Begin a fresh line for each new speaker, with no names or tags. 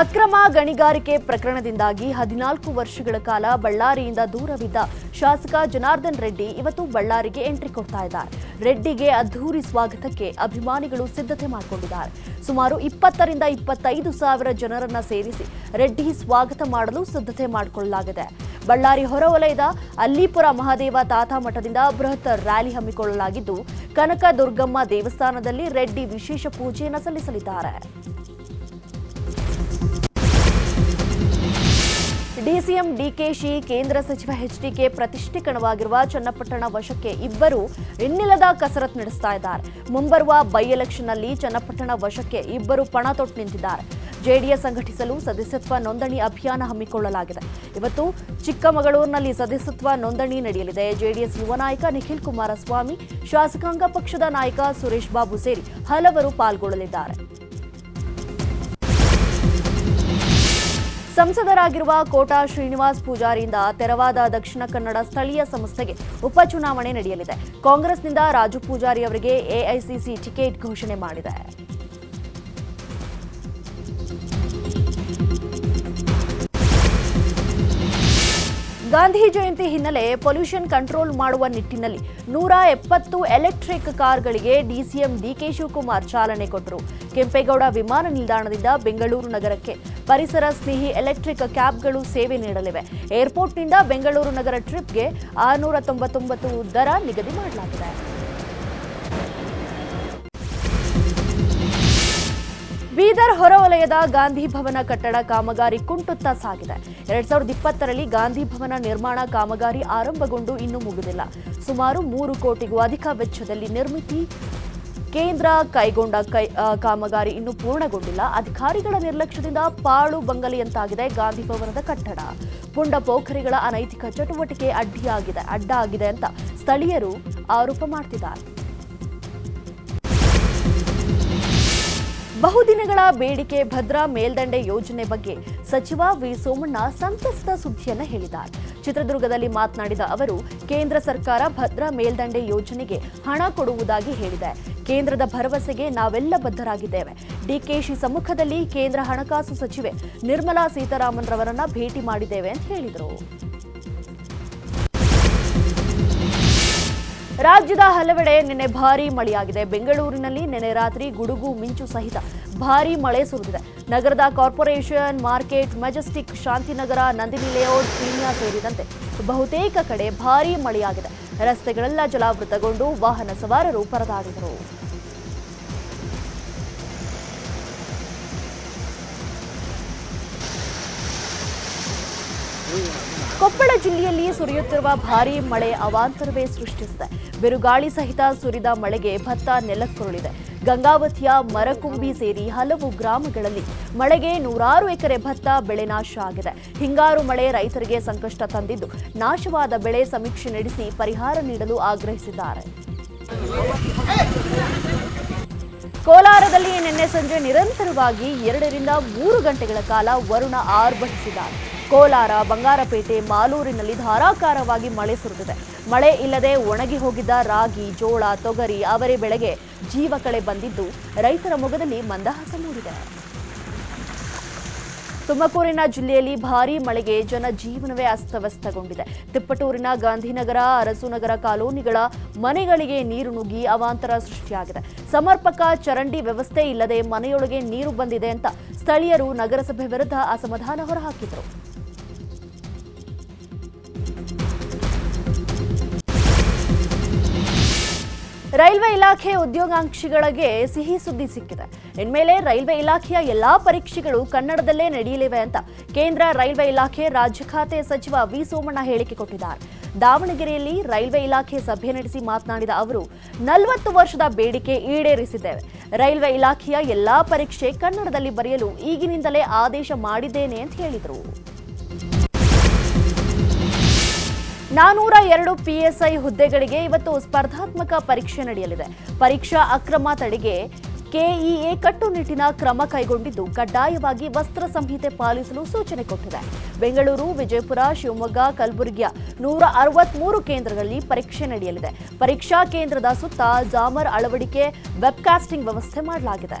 ಅಕ್ರಮ ಗಣಿಗಾರಿಕೆ ಪ್ರಕರಣದಿಂದಾಗಿ ಹದಿನಾಲ್ಕು ವರ್ಷಗಳ ಕಾಲ ಬಳ್ಳಾರಿಯಿಂದ ದೂರವಿದ್ದ ಶಾಸಕ ಜನಾರ್ದನ್ ರೆಡ್ಡಿ ಇವತ್ತು ಬಳ್ಳಾರಿಗೆ ಎಂಟ್ರಿ ಕೊಡ್ತಾ ಇದ್ದಾರೆ. ರೆಡ್ಡಿಗೆ ಅದ್ಧೂರಿ ಸ್ವಾಗತಕ್ಕೆ ಅಭಿಮಾನಿಗಳು ಸಿದ್ಧತೆ ಮಾಡಿಕೊಂಡಿದ್ದಾರೆ. ಸುಮಾರು ಇಪ್ಪತ್ತರಿಂದ ಇಪ್ಪತ್ತೈದು ಸಾವಿರ ಜನರನ್ನ ಸೇರಿಸಿ ರೆಡ್ಡಿ ಸ್ವಾಗತ ಮಾಡಲು ಸಿದ್ಧತೆ ಮಾಡಿಕೊಳ್ಳಲಾಗಿದೆ. ಬಳ್ಳಾರಿ ಹೊರವಲಯದ ಅಲ್ಲಿಪುರ ಮಹಾದೇವ ತಾತ ಮಠದಿಂದ ಬೃಹತ್ ರ್ಯಾಲಿ ಹಮ್ಮಿಕೊಳ್ಳಲಾಗಿದ್ದು ಕನಕ ದುರ್ಗಮ್ಮ ದೇವಸ್ಥಾನದಲ್ಲಿ ರೆಡ್ಡಿ ವಿಶೇಷ ಪೂಜೆಯನ್ನು ಸಲ್ಲಿಸಲಿದ್ದಾರೆ. ಡಿಸಿಎಂ ಡಿಕೆಶಿ ಕೇಂದ್ರ ಸಚಿವ ಎಚ್ಡಿಕೆ ಪ್ರತಿಷ್ಠಿಕಣವಾಗಿರುವ ಚನ್ನಪಟ್ಟಣ ವಶಕ್ಕೆ ಇಬ್ಬರು ಇನ್ನಿಲ್ಲದ ಕಸರತ್ ನಡೆಸ್ತಾ ಇದ್ದಾರೆ. ಮುಂಬರುವ ಬೈ ಎಲೆಕ್ಷನ್ನಲ್ಲಿ ಚನ್ನಪಟ್ಟಣ ವಶಕ್ಕೆ ಇಬ್ಬರು ಪಣ ತೊಟ್ಟು ನಿಂತಿದ್ದಾರೆ. ಜೆಡಿಎಸ್ ಸಂಘಟಿಸಲು ಸದಸ್ಯತ್ವ ನೋಂದಣಿ ಅಭಿಯಾನ ಹಮ್ಮಿಕೊಳ್ಳಲಾಗಿದೆ. ಇವತ್ತು ಚಿಕ್ಕಮಗಳೂರಿನಲ್ಲಿ ಸದಸ್ಯತ್ವ ನೋಂದಣಿ ನಡೆಯಲಿದೆ. ಜೆಡಿಎಸ್ ಯುವ ನಾಯಕ ನಿಖಿಲ್ ಕುಮಾರಸ್ವಾಮಿ, ಶಾಸಕಾಂಗ ಪಕ್ಷದ ನಾಯಕ ಸುರೇಶ್ ಬಾಬು ಸೇರಿ ಹಲವರು ಪಾಲ್ಗೊಳ್ಳಲಿದ್ದಾರೆ. ಸಂಸದರಾಗಿರುವ ಕೋಟಾ ಶ್ರೀನಿವಾಸ್ ಪೂಜಾರಿಯಿಂದ ತೆರವಾದ ದಕ್ಷಿಣ ಕನ್ನಡ ಸ್ಥಳೀಯ ಸಂಸ್ಥೆಗೆ ಉಪಚುನಾವಣೆ ನಡೆಯಲಿದೆ. ಕಾಂಗ್ರೆಸ್ನಿಂದ ರಾಜು ಪೂಜಾರಿ ಅವರಿಗೆ ಎಐಸಿಸಿ ಟಿಕೆಟ್ ಘೋಷಣೆ ಮಾಡಿದೆ. ಗಾಂಧಿ ಜಯಂತಿ ಹಿನ್ನೆಲೆ ಪೊಲ್ಯೂಷನ್ ಕಂಟ್ರೋಲ್ ಮಾಡುವ ನಿಟ್ಟಿನಲ್ಲಿ ನೂರ ಎಪ್ಪತ್ತು ಎಲೆಕ್ಟ್ರಿಕ್ ಕಾರ್ಗಳಿಗೆ ಡಿಸಿಎಂ ಡಿಕೆ ಶಿವಕುಮಾರ್ ಚಾಲನೆ ಕೊಟ್ಟರು. ಕೆಂಪೇಗೌಡ ವಿಮಾನ ನಿಲ್ದಾಣದಿಂದ ಬೆಂಗಳೂರು ನಗರಕ್ಕೆ ಪರಿಸರ ಸ್ನೇಹಿ ಎಲೆಕ್ಟ್ರಿಕ್ ಕ್ಯಾಬ್ಗಳು ಸೇವೆ ನೀಡಲಿವೆ. ಏರ್ಪೋರ್ಟ್ನಿಂದ ಬೆಂಗಳೂರು ನಗರ ಟ್ರಿಪ್ಗೆ ಆರುನೂರ ತೊಂಬತ್ತೊಂಬತ್ತು ದರ ನಿಗದಿ ಮಾಡಲಾಗಿದೆ. ಬೀದರ್ ಹೊರವಲಯದ ಗಾಂಧಿ ಭವನ ಕಟ್ಟಡ ಕಾಮಗಾರಿ ಕುಂಟುತ್ತಾ ಸಾಗಿದೆ. ಎರಡ್ ಸಾವಿರದ ಇಪ್ಪತ್ತರಲ್ಲಿ ಗಾಂಧಿ ಭವನ ನಿರ್ಮಾಣ ಕಾಮಗಾರಿ ಆರಂಭಗೊಂಡು ಇನ್ನೂ ಮುಗಿದಿಲ್ಲ. ಸುಮಾರು ಮೂರು ಕೋಟಿಗೂ ಅಧಿಕ ವೆಚ್ಚದಲ್ಲಿ ನಿರ್ಮಿತಿ ಕೇಂದ್ರ ಕೈಗೊಂಡ ಕೈ ಕಾಮಗಾರಿ ಇನ್ನೂ ಪೂರ್ಣಗೊಂಡಿಲ್ಲ. ಅಧಿಕಾರಿಗಳ ನಿರ್ಲಕ್ಷ್ಯದಿಂದ ಪಾಳು ಬಂಗಲೆಯಂತಾಗಿದೆ ಗಾಂಧಿ ಭವನದ ಕಟ್ಟಡ. ಪುಂಡ ಪೋಖರಿಗಳ ಅನೈತಿಕ ಚಟುವಟಿಕೆ ಅಡ್ಡಿಯಾಗಿದೆ ಅಡ್ಡ ಆಗಿದೆ ಅಂತ ಸ್ಥಳೀಯರು ಆರೋಪ ಮಾಡ್ತಿದ್ದಾರೆ. ಬಹುದಿನಗಳ ಬೇಡಿಕೆ ಭದ್ರಾ ಮೇಲ್ದಂಡೆ ಯೋಜನೆ ಬಗ್ಗೆ ಸಚಿವ ವಿ ಸೋಮಣ್ಣ ಸಂತಸದ ಸುದ್ದಿಯನ್ನ ಹೇಳಿದ್ದಾರೆ. ಚಿತ್ರದುರ್ಗದಲ್ಲಿ ಮಾತನಾಡಿದ ಅವರು, ಕೇಂದ್ರ ಸರ್ಕಾರ ಭದ್ರಾ ಮೇಲ್ದಂಡೆ ಯೋಜನೆಗೆ ಹಣ ಕೊಡುವುದಾಗಿ ಹೇಳಿದೆ. ಕೇಂದ್ರದ ಭರವಸೆಗೆ ನಾವೆಲ್ಲ ಬದ್ಧರಾಗಿದ್ದೇವೆ. ಡಿಕೆಶಿ ಸಮ್ಮುಖದಲ್ಲಿ ಕೇಂದ್ರ ಹಣಕಾಸು ಸಚಿವೆ ನಿರ್ಮಲಾ ಸೀತಾರಾಮನ್ ರವರನ್ನ ಭೇಟಿ ಮಾಡಿದ್ದೇವೆ ಅಂತ ಹೇಳಿದರು. ರಾಜ್ಯದ ಹಲವೆಡೆ ನಿನ್ನೆ ಭಾರೀ ಮಳೆಯಾಗಿದೆ. ಬೆಂಗಳೂರಿನಲ್ಲಿ ನಿನ್ನೆ ರಾತ್ರಿ ಗುಡುಗು ಮಿಂಚು ಸಹಿತ ಭಾರೀ ಮಳೆ ಸುರಿದಿದೆ. ನಗರದ corporation, market, Majestic, Shantinagar, Nandini layout, Peenya ಸೇರಿದಂತೆ ಬಹುತೇಕ ಕಡೆ ಭಾರೀ ಮಳೆಯಾಗಿದೆ. ರಸ್ತೆಗಳೆಲ್ಲ ಜಲಾವೃತಗೊಂಡು ವಾಹನ ಸವಾರರು ಪರದಾಡಿದರು. ಕೊಪ್ಪಳ ಜಿಲ್ಲೆಯಲ್ಲಿ ಸುರಿಯುತ್ತಿರುವ ಭಾರೀ ಮಳೆ ಅವಾಂತರವೇ ಸೃಷ್ಟಿಸಿದೆ. ಬಿರುಗಾಳಿ ಸಹಿತ ಸುರಿದ ಮಳೆಗೆ ಭತ್ತ ನೆಲಕ್ಕುರುಳಿದೆ. ಗಂಗಾವತಿಯ ಮರಕುಂಬಿ ಸೇರಿ ಹಲವು ಗ್ರಾಮಗಳಲ್ಲಿ ಮಳೆಗೆ ನೂರಾರು ಎಕರೆ ಭತ್ತ ಬೆಳೆ ನಾಶ ಆಗಿದೆ. ಹಿಂಗಾರು ಮಳೆ ರೈತರಿಗೆ ಸಂಕಷ್ಟ ತಂದಿದ್ದು. ನಾಶವಾದ ಬೆಳೆ ಸಮೀಕ್ಷೆ ನಡೆಸಿ ಪರಿಹಾರ ನೀಡಲು ಆಗ್ರಹಿಸಿದ್ದಾರೆ. ಕೋಲಾರದಲ್ಲಿ ನಿನ್ನೆ ಸಂಜೆ ನಿರಂತರವಾಗಿ ಎರಡರಿಂದ ಮೂರು ಗಂಟೆಗಳ ಕಾಲ ವರುಣ ಆರ್ಭಟಿಸಿದ್ದಾರೆ. ಕೋಲಾರ ಬಂಗಾರಪೇಟೆ ಮಾಲೂರಿನಲ್ಲಿ ಧಾರಾಕಾರವಾಗಿ ಮಳೆ ಸುರಿದಿದೆ. ಮಳೆ ಇಲ್ಲದೆ ಒಣಗಿ ಹೋಗಿದ್ದ ರಾಗಿ, ಜೋಳ, ತೊಗರಿ ಅವರೆ ಬೆಳೆಗೆ ಜೀವ ಕಳೆ ಬಂದಿದ್ದು ರೈತರ ಮೊಗದಲ್ಲಿ ಮಂದಹಾಸ ಮೂಡಿದೆ. ತುಮಕೂರಿನ ಜಿಲ್ಲೆಯಲ್ಲಿ ಭಾರೀ ಮಳೆಗೆ ಜನಜೀವನವೇ ಅಸ್ತವ್ಯಸ್ತಗೊಂಡಿದೆ. ತಿಪ್ಪಟೂರಿನ ಗಾಂಧಿನಗರ ಅರಸುನಗರ ಕಾಲೋನಿಗಳ ಮನೆಗಳಿಗೆ ನೀರು ನುಗ್ಗಿ ಅವಾಂತರ ಸೃಷ್ಟಿಯಾಗಿದೆ. ಸಮರ್ಪಕ ಚರಂಡಿ ವ್ಯವಸ್ಥೆ ಇಲ್ಲದೆ ಮನೆಯೊಳಗೆ ನೀರು ಬಂದಿದೆ ಅಂತ ಸ್ಥಳೀಯರು ನಗರಸಭೆ ವಿರುದ್ಧ ಅಸಮಾಧಾನ ಹೊರಹಾಕಿದರು. ರೈಲ್ವೆ ಇಲಾಖೆ ಉದ್ಯೋಗಾಂಕ್ಷಿಗಳಿಗೆ ಸಿಹಿ ಸುದ್ದಿ ಸಿಕ್ಕಿದೆ. ಇನ್ಮೇಲೆ ರೈಲ್ವೆ ಇಲಾಖೆಯ ಎಲ್ಲಾ ಪರೀಕ್ಷೆಗಳು ಕನ್ನಡದಲ್ಲೇ ನಡೆಯಲಿವೆ ಅಂತ ಕೇಂದ್ರ ರೈಲ್ವೆ ಇಲಾಖೆ ರಾಜ್ಯ ಖಾತೆ ಸಚಿವ ವಿ ಸೋಮಣ್ಣ ಹೇಳಿಕೆ ಕೊಟ್ಟಿದ್ದಾರೆ. ದಾವಣಗೆರೆಯಲ್ಲಿ ರೈಲ್ವೆ ಇಲಾಖೆ ಸಭೆ ನಡೆಸಿ ಮಾತನಾಡಿದ ಅವರು, ನಲವತ್ತು ವರ್ಷದ ಬೇಡಿಕೆ ಈಡೇರಿಸಿದ್ದೇವೆ. ರೈಲ್ವೆ ಇಲಾಖೆಯ ಎಲ್ಲಾ ಪರೀಕ್ಷೆ ಕನ್ನಡದಲ್ಲಿ ಬರೆಯಲು ಈಗಿನಿಂದಲೇ ಆದೇಶ ಮಾಡಿದ್ದೇನೆ ಅಂತ ಹೇಳಿದರು. ನಾನೂರ ಎರಡು ಪಿಎಸ್ಐ ಹುದ್ದೆಗಳಿಗೆ ಇವತ್ತು ಸ್ಪರ್ಧಾತ್ಮಕ ಪರೀಕ್ಷೆ ನಡೆಯಲಿದೆ. ಪರೀಕ್ಷಾ ಅಕ್ರಮ ತಡೆಗೆ ಕೆಇಎ ಕಟ್ಟುನಿಟ್ಟಿನ ಕ್ರಮ ಕೈಗೊಂಡಿದ್ದು ಕಡ್ಡಾಯವಾಗಿ ವಸ್ತ್ರ ಸಂಹಿತೆ ಪಾಲಿಸಲು ಸೂಚನೆ ಕೊಟ್ಟಿದೆ. ಬೆಂಗಳೂರು, ವಿಜಯಪುರ, ಶಿವಮೊಗ್ಗ, ಕಲಬುರಗಿಯ ನೂರ ಅರವತ್ಮೂರು ಕೇಂದ್ರಗಳಲ್ಲಿ ಪರೀಕ್ಷೆ ನಡೆಯಲಿದೆ. ಪರೀಕ್ಷಾ ಕೇಂದ್ರದ ಸುತ್ತ ಜಾಮರ್ ಅಳವಡಿಕೆ ವೆಬ್ಕಾಸ್ಟಿಂಗ್ ವ್ಯವಸ್ಥೆ ಮಾಡಲಾಗಿದೆ.